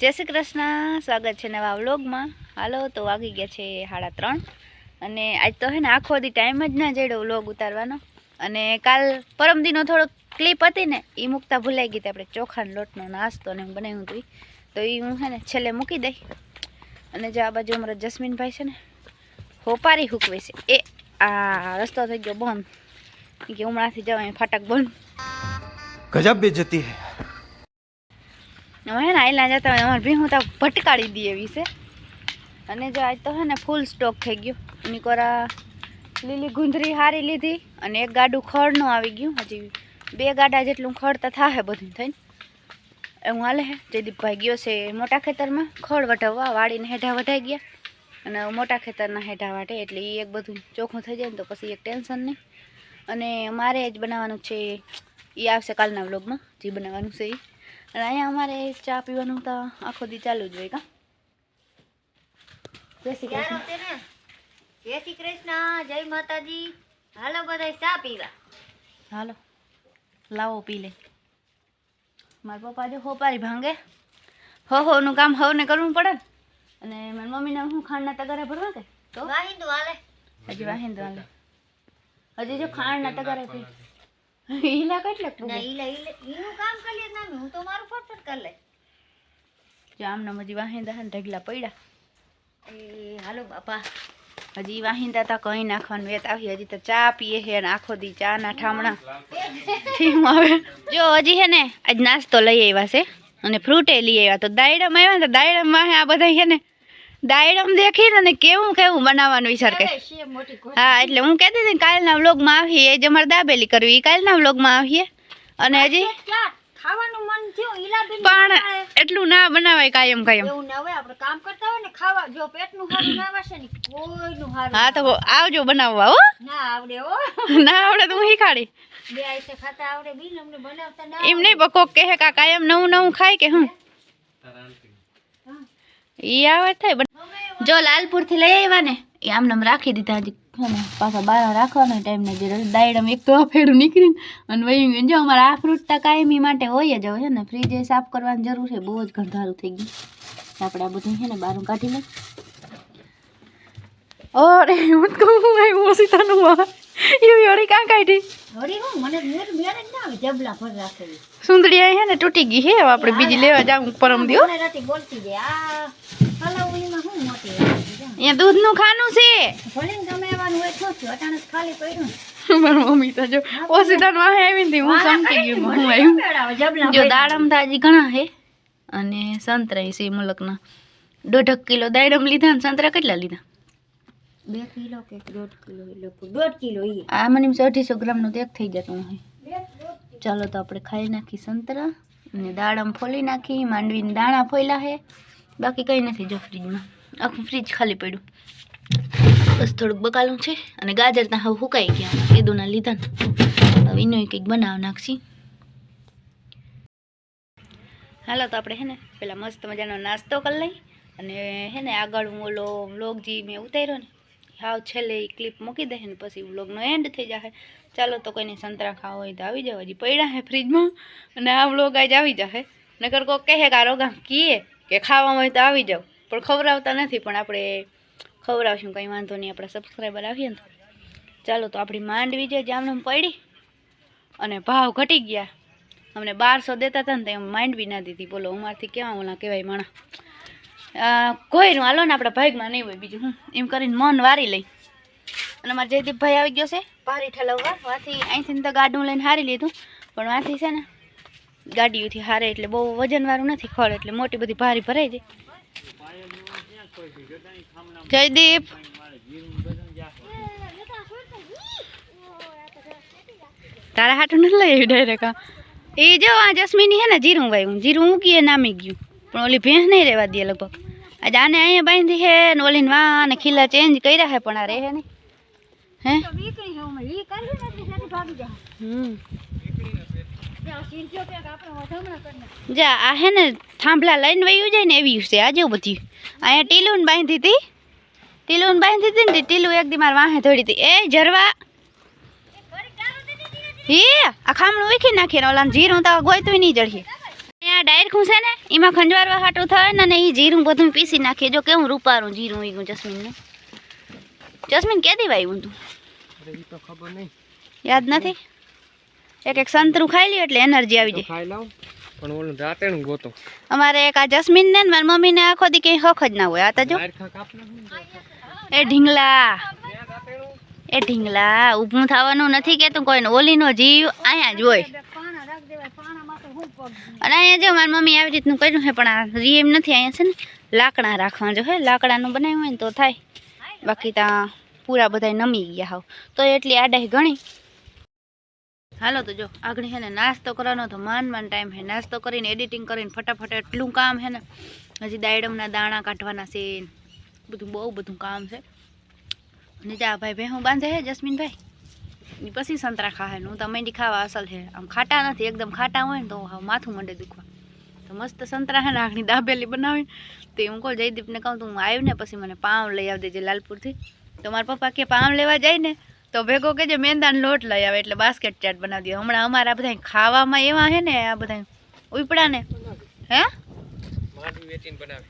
જય શ્રી કૃષ્ણ. સ્વાગત છે નવા વ્લોગમાં. હાલો, તો વાગી ગયા છે સાડા ત્રણ. અને આજ તો હે ને આખો દી ટાઈમ જ ના જડ્યો વ્લોગ ઉતારવાનો. અને કાલ પરમદીનો થોડો ક્લિપ હતી ને એ મૂકતા ભૂલાઈ ગઈ આપણે ચોખાનો લોટનો નાસ્તો ને બનાવ્યું હતું તો એ હું હે ને છેલ્લે મૂકી દઈ. અને જે આ બાજુ અમારા જસ્મીનભાઈ છે ને, હોપારી હૂકવે છે. એ આ રસ્તો થઈ ગયો બંધ. કે ઉમળાથી જવાય, ફાટક બંધ. ગજબ બેજતી હે. હે ને આયલા જતા હોય અમારે ભીહું તો ભટકાડી દઈએ વિશે અને જો આજ તો હે ને ફૂલ સ્ટોક થઈ ગયો. એની કોરા લીલી ગુંદરી હારી લીધી અને એક ગાડું ખડનું આવી ગયું. હજી બે ગાડા જેટલું ખડ તો થાહે બધું થઈને. એવું હાલે હે જયદીપભાઈ ગયો છે મોટા ખેતરમાં, ખડ વઢાવવા, વાળીને હેઢા વઢાઈ ગયા. અને મોટા ખેતરના હેઢા વાટે એટલે એ એક બધું ચોખ્ખું થઈ જાય ને તો પછી એક ટેન્શન નહીં. અને મારે જ બનાવવાનું છે એ આવશે કાલના વ્લોગમાં, જે બનાવવાનું છે એ અને અહીંયા અમારે ચા પીવાનું તો આખો દી ચાલુ જ હોય કા? જય શ્રી કૃષ્ણ. જય શ્રી કૃષ્ણ જય માતાજી. હાલો બધા ચા પીવા. હાલો લાવો પી લે. મારા પપ્પા જો હોપારી ભાંગે. હો હોનું કામ હવને કરવું પડે ને. અને મારી મમ્મીને હું ખાંડના તગારા ભરવા કે? તો? વાહિંદુ હાલે. હજી વાહિંદુ હાલે. હજી જો ખાંડના તગારા પી ઈલા કેટલે ના ઈલા ઈલા ઈનું કામ કરી લે ના હું તો મારું ફટફટ કરી લે જો આમના હજી વાહિંદા હન ઢગલા પડ્યા. એ હાલો બાપા. હજી વાહિંદા તા કઈ નાખવાનું વેત આવી હજી તો ચા પીએ છે અને આખો દી ચા ના ઠામણા. ઠીમ આવે જો હજી હે ને આજ નાસ્તો લઈ આવ્યા છે અને ફ્રૂટે લઈ આવ્યા. તો દાયડમ આવ્યા ને તો દાયડામાં આ બધા છે ને દાયડમ દેખીને ને કેવું કેવું બનાવવાનું વિચાર ઘોડી. હા એટલે હું કહેતી હતી કાલના વ્લોગમાં આવીએ એ જ અમારે દાબેલી કરવી. એ કાલના વ્લોગમાં આવીએ. અને હજી પણ એટલું ના બનાવાય કાયમ કાયમ. એવું ના હોય આપણે કામ કરતા હોય ને ખાવા જો પેટનું હારું ના વાસે ને કોઈનું હારું હા તો આવજો બનાવવા હો. ના આવડે હો. ના આવડે તો હું શીખાડી બે આઈસે ખાતા આવડે બી અમને બનાવતા ના એમ નહીં પણ કોક કહે કે કાયમ નવું નવું ખાય કે હું? ઈ આવે થાય જો લાલપુરથી લઈ આવ્યા ને એ આમ નામ રાખી દીધા, હજી પાછા બાર રાખવાનો ટાઈમ ને જે દાયડમ એક તો ફેરું નીકળીને અને વહી જો અમારે આ ફ્રૂટ કાયમી માટે હોય જ હોય ને ફ્રીજે સાફ કરવાની જરૂર છે, બહુ જ ગંધારું થઈ ગયું. આપણે આ બધું છે ને બહાર કાઢી લઈ અરે, હું કહું આવ્યું સીતાનું એવી ઓળી કાં કાઢી? હરી હું? મને મેર મેર જ ના આવે જબલા ભર રાખેલી. સુંદરી અહીં હે ને તૂટી ગઈ હવે આપણે બીજી લેવા જાવું પરમ દિવસ. મને રાતે બોલતી જાય આ હલાવણીમાં હું મોટી રાખી અહીંયા દૂધનું ખાનું છે. ભલે હોય ખાલી પડ્યું મારી મમ્મી તો જો હું સમજી ગઈ હું આવ્યું. જો દાડમ તો ઘણા હે અને સંતરા છે મુલકના. દોઢક કિલો દાડમ લીધા ને સંતરા કેટલા લીધા? બે કિલો કે દોઢ કિલો એ લોકો દોઢ કિલો એ આ મને અઢીસો ગ્રામનું દેખ થઈ જતું હોય. ચાલો તો આપણે ખાઈ નાખી સંતરા અને દાડમ ફોલી નાખી, માંડવીને દાણા ફોલ્યા છે બાકી કંઈ નથી જો ફ્રીજમાં આખું ફ્રીજ ખાલી પડ્યું. બસ થોડુંક બકાલું છે અને ગાજર ત્યાં હવે સુકાઈ ગયા કેદુના લીધા હવે એનું કંઈક બનાવ નાખશી. હાલો તો આપણે હે ને, પેલા મસ્ત મજાનો નાસ્તો કરી લઈ. અને હે ને આગળ હું ઓલો વ્લોગ જે મેં ઉતાર્યો ને હાવ છેલ્લે એ ક્લિપ મૂકી દે ને પછી વ્લોગનો એન્ડ થઈ જશે ચાલો તો કોઈને સંતરા ખાવા હોય તો આવી જાવ હજી પડ્યા હે ફ્રીજમાં અને આ વ્લોગ આજ આવી જશે નકર કોક કહે કે આ રોગા કીએ કે ખાવામાં હોય તો આવી જાવ પણ ખવડાવતા નથી, પણ આપણે ખવડાવશું. કંઈ વાંધો નહીં, આપણે સબસ્ક્રાઈબર આવીએ ને ચાલો તો આપણી માંડવી છે જામને પડી અને ભાવ ઘટી ગયા. અમને બારસો દેતા હતા ને તો એમ માંડવી ના દીધી. બોલો અમારથી કેવા ઓલા કહેવાય માણા. કોઈનું હાલો ને આપણા ભાગમાં નહીં હોય બીજું હું એમ કરીને મન વારી લઈ. અને મારા જયદીપભાઈ આવી ગયો છે ભારી ઠલવવા, વાથી અહીંથી તો ગાડું લઈને હારી લીધું, પણ વાથી છે ને, ગાડીઓથી હારે એટલે બહુ વજનવાળું નથી ખળ, એટલે મોટી બધી ભારી ભરાઈ જાય. જયદીપ! તારા હાટું નથી લઈ ડાયરેક્ટ એ જો આ જસ્મીની હે ને જીરું વાવ્યું જીરું મૂકીએ નામી ગયું. પણ ઓલી ભેંસ નહીં રહેવા દે લગભગ. આજે આને અહીંયા બાંધી હે ને ઓલીને વાહ ને ખીલા ચેન્જ કર્યા હે પણ આ રહે નહીં. હે? જા આ હે ને થાંભલા લઈને વયું જાય ને એવી છે આજે બધી. અહીંયા ટીલું બાંધી હતી. ટીલું બાંધી હતી ને ટીલું એક દી મારા વાહે ધોડી હતી. એ જરવા. હે આ ખામણું વીખી નાખીને ઓલા જીરું તો ગોયતું નહીં અહીંયા આ ડાયરખું છે ને એમાં ખંજવારવા હાટું થાય ને એ જીરું બધું પીસી નાખીએ. જો કેવું રૂપારું જીરું ગયું જસ્મીનનું. જસ્મીન કેદી વાવ્યું તું ખબર નહીં. યાદ નથી? એક એક સંતરું ખાઈ લ્યો એટલે એનર્જી આવી જાય. પણ ઓલું રાતેણું ગોતો. અમારે એક આ જસ્મીન ને મારી મમ્મી ને આખો દી કંઈ હખ જ ના હોય. આ તો જો. એ ઢીંગલા. એ ઢીંગલા. ઊભું થવાનું નથી કેતું કોઈને. ઓલીનો જીવ અહીંયા જ હોય. અને અહીંયા જો મારી મમ્મી આવી રીતનું કર્યું છે, પણ આ રી એમ નથી, અહીંયા છે ને લાકડા રાખવા જો, હે, લાકડાનું બનાવ્યું હોય ને તો થાય. બાકી ત્યાં પૂરા બધા નમી ગયા હોવ. તો એટલી આડાઈ ઘણી. હાલો તો જો, આગળ છે ને નાસ્તો કરવાનો, તો માન માન ટાઈમ છે. નાસ્તો કરીને એડિટિંગ કરીને ફટાફટ એટલું કામ છે ને, હજી દાયડમના દાણા કાઢવાના છે બધું બહુ બધું કામ છે. અને ત્યાં ભાઈ ભેહું બાંધે હે જસ્મીનભાઈ? ઈ પછી સંતરા ખાહે હું તો મેંડી ખાવા અસલ છે. આમ ખાટા નથી એકદમ ખાટા હોય ને તો માથું મંડે દુખવા. તો મસ્ત સંતરા હે ને આગની દાબેલી બનાવી તે હું કહું જયદીપને કહું તું આવ્યું ને પછી મને પાઉં લઈ આવી દેજે લાલપુરથી. તો મારા પપ્પા કે પાંવ લેવા જાય ને તો ભેગો કે જે મેંદાનો લોટ લઈ આવે એટલે બાસ્કેટ ચાટ બનાવી દે. હમણાં અમારા બધા ખાવામાં એવા હે ને આ બધા ઉપડા ને હે? માંડવી વેચીને બનાવે.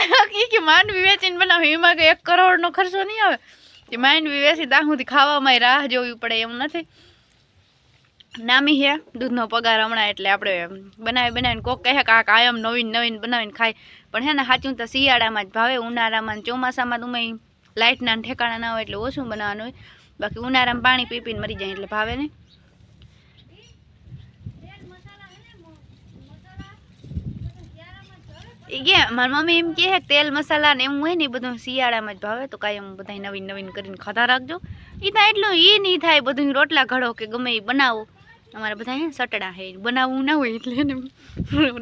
કે માંડવી વેચીને બનાવે એમાં કે એક કરોડનો ખર્ચો નહીં આવે. કે માંડવી વેસી ત્યાં સુધી ખાવામાં રાહ જોવી પડે એમ નથી. નામી છે દૂધનો પગાર હમણાં એટલે આપણે બનાવી બનાવીને કોક કહે કે આ કાયમ નવીન નવીન બનાવીને ખાય. પણ હે ને સાચું તો શિયાળામાં જ ભાવે, ઉનાળામાં ચોમાસામાં તો મેં લાઇટના ઠેકાણા ના હોય એટલે ઓછું બનાવવાનું હોય. બાકી ઉનાળામાં પાણી પીપીને મરી જાય એટલે ભાવે નહીં. ઈ કે, મારી મમ્મી એમ કહે, તેલ મસાલા ને એવું હોય ને એ બધું શિયાળામાં જ ભાવે, તો કાંઈ બધા નવીન નવીન કરીને ખાતા રાખજો. એ તો એટલું એ નહીં થાય બધું રોટલા ઘડો કે ગમે એ બનાવો. અમારે બધા હે સટડા હે, બનાવવું ના હોય એટલે એને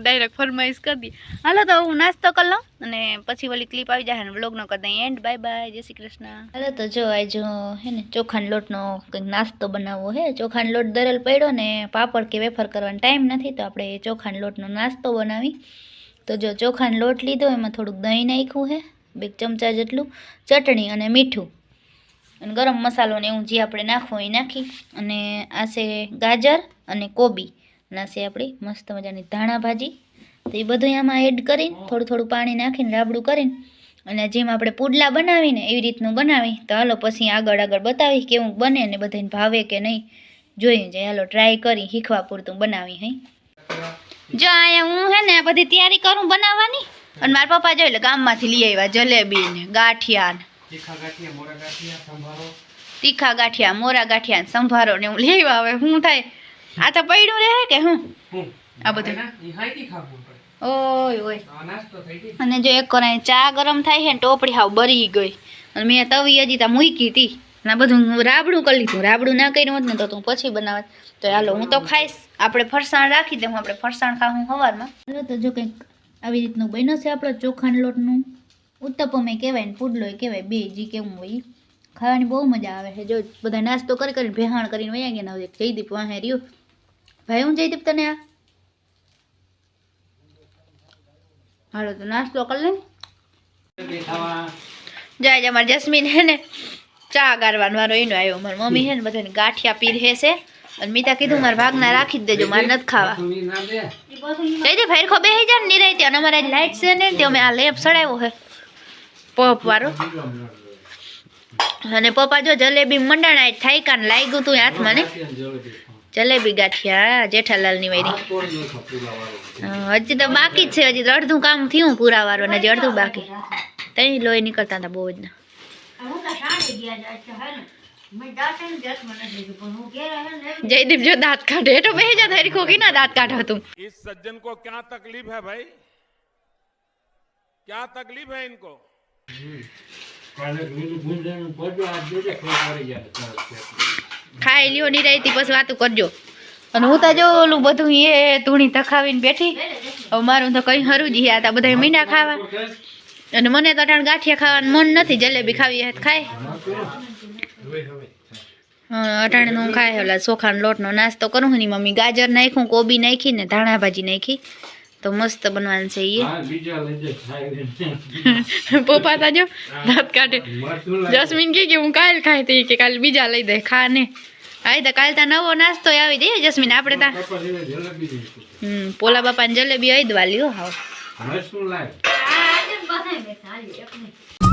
ડાયરેક્ટ ફરમાઈશ કરી દઈએ હાલો તો હું નાસ્તો કરી લઉં અને પછી ઓલી ક્લિપ આવી જાય ને વ્લોગનો કરી દઈએ. એન્ડ બાય બાય જય શ્રી કૃષ્ણ. હાલો તો જો આજ હે ને ચોખાનો લોટનો કંઈક નાસ્તો બનાવવો હે. ચોખાનો લોટ દરેલ પડ્યો ને પાપડ કે વેફર કરવાનો ટાઈમ નથી, તો આપણે ચોખાન લોટનો નાસ્તો બનાવી. તો જો ચોખાનો લોટ લીધો, એમાં થોડુંક દહીં નાખ્યું છે બે ચમચા જેટલું, ચટણી અને મીઠું. અને ગરમ મસાલો ને એવું જે આપણે નાખવું એ નાખી. અને આ છે ગાજર અને કોબી. અને છે આપણી મસ્ત મજાની ધાણા ભાજી. તો એ બધું આમાં એડ કરીને, થોડું થોડું પાણી નાખીને, રાબડું કરીને, અને જેમ આપણે પુડલા બનાવીને, એવી રીતનું બનાવી, તો હાલો પછી આગળ આગળ બતાવી કેવું બને ને બધાને ભાવે કે નહીં. જોઈએ જાય, હાલો ટ્રાય કરી, શીખવા પૂરતું બનાવી, હઈ. જો અહીંયા હું હે ને બધી તૈયારી કરું બનાવવાની અને મારા પપ્પા જોઈ લે ગામમાંથી લઈ આવ્યા જલેબી ને ગાંઠિયા ને તીખા ગાંઠિયા મોરા ગાંઠિયા સંભારો ને સંભારો ને હું લઈ આવે હું થાય? આ તો પડ્યું રહે કે હું? આ બધું. ઓય ઓય. અને જો એક કોરાય ચા ગરમ થાય છે ને ટોપડી હાવ બરી ગઈ. અને મેં તવી હજી ત્યાં મૂકી હતી. અને આ બધું હું રાબડું કરી લીધું. રાબડું ના કર્યું હોત ને તો તું પછી બનાવત. તો હાલો હું તો ખાઈશ. આપણે ફરસાણ રાખી દઉં આપણે ફરસાણ ખાવું સવારમાં હાલો તો જો કંઈક આવી રીતનું બન્યો છે આપણો ચોખાના લોટનું. ઉત્તપમે કહેવાય ને પુડલો કહેવાય બે જી કેવું હોય ઈ. ખાવાની બહુ મજા આવે છે. જો બધા નાસ્તો કરી કરીને ભેહાણ કરીને વયા ગયા ને હવે જયદીપ વાહે રહ્યો. ભાઈ હું જયદીપ તને આ? હાલો તો નાસ્તો કરી લે જાય જાય મારી જસ્મીન હે ને ચા ગાળવાનો વારો એનો આવ્યો. મારી મમ્મી છે ને બધાને ગાંઠિયા પીરહે છે. અને મીતા કીધું, મારા ભાગના રાખી જ દેજો, મારે નથી ખાવા. કઈ દે ફેરખો દે ભાઈ ખો બેસી જાય ને નિરાયતે અને અમારે લાઈટ છે ને તે અમે આ લેપ સડાવ્યો છે. પોપ વાળો. અને પપ્પા જો જલેબી મંડાણા થાય કાન લાગ્યું તું હાથમાં ને? જલેબી ગાંઠિયા જેઠાલાલની વાયરી હજી તો બાકી જ છે. હજી તો અડધું કામ થયું પૂરા વાળું અને હજી અડધું બાકી. તઈ લોહી નીકળતા હતા બહુ જ ના. જયદીપ જો દાંત કાઢે હેઠો બેસી જા તારી ખોખી ના દાંત કાઢો તું इस सज्जन को क्या तकलीफ है भाई क्या तकलीफ है इनको ખાઈ લ્યો નિરાયતી પછી વાતું કરજો અને હું તો જો ઓલું બધું એ ધૂણી તખાવીને બેઠી હવે મારું તો કઈ હરું જ આ તા બધા મીંડા ખાવા અને મને તો અટાણ ગાંઠિયા ખાવાનું મન નથી જલેબી ખાવી હેત ખાય. હા અટાણે હું ખાય ઓલા ચોખાનો લોટનો નાસ્તો કરું ને મમ્મી ગાજર નાખ્યું કોબી નાખી ને ધાણા ભાજી નાખી. તો મસ્ત બનવાનું છે એ પપ્પા તાજો દાંત કાઢે. જસ્મીન કે હું કાલ ખાઈ તી કે કાલ બીજા લઈ દે ખા ને. હા તો કાલ તા નવો નાસ્તો આવી જાય જસ્મીન આપણે તા. હમ પોલા બાપાની જલેબી આવી દવા લ્યો હા શું બનાવી હાલી એક મિનિટ.